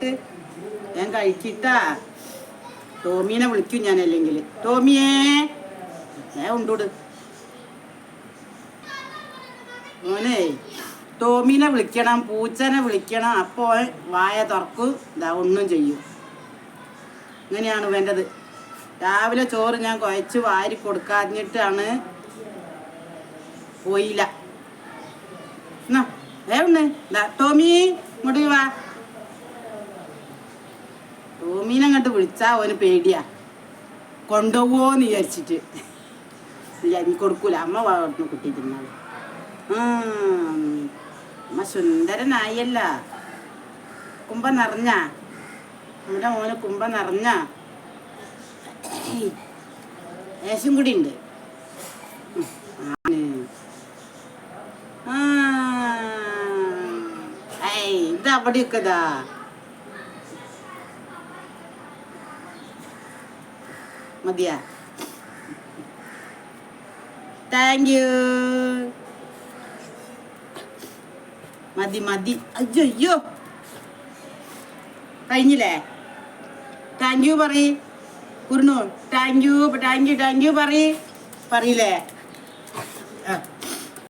ഞാൻ കഴിച്ചിട്ടാ. ടോമിനെ വിളിക്കും ഞാൻ അല്ലെങ്കിൽ ടോമിയേ ഞാൻ ഉണ്ടോട്? മോനെ ടോമിനെ വിളിക്കണം പൂച്ചനെ വിളിക്കണം അപ്പോൾ വായ തുറക്കും ഇതാ ഒന്നും ചെയ്യും. ഇങ്ങനെയാണ് വേണ്ടത്. രാവിലെ ചോറ് ഞാൻ കുഴച്ച് വാരി കൊടുക്കാഞ്ഞിട്ടാണ് പോയില്ല. എന്നാ ഏ ദാ ടോമി ഇങ്ങോട്ട് വാ. ടോമീനെ അങ്ങോട്ട് വിളിച്ചാ ഓന് പേടിയാ. കൊണ്ടുപോവോന്ന് വിചാരിച്ചിട്ട്. വിചാരി കൊടുക്കൂല. അമ്മ വളർന്നു കുട്ടി തിന്നാൾ ആ, അമ്മ സുന്ദരനായല്ല. കുമ്പ നിറഞ്ഞ. നമ്മുടെ മോന് കുമ്പ നിറഞ്ഞ. ഏശം കൂടി ഉണ്ട്. ഇത്. അവിടെയൊക്കെ മതിയാ. താങ്ക് യു മതി മതി. അയ്യോ. അയ്യോ കഴിഞ്ഞില്ലേ? താങ്ക് യു പറയ്. കുരുണു thank you thank you thank you പറയ്. പറയില്ലേ? ആ.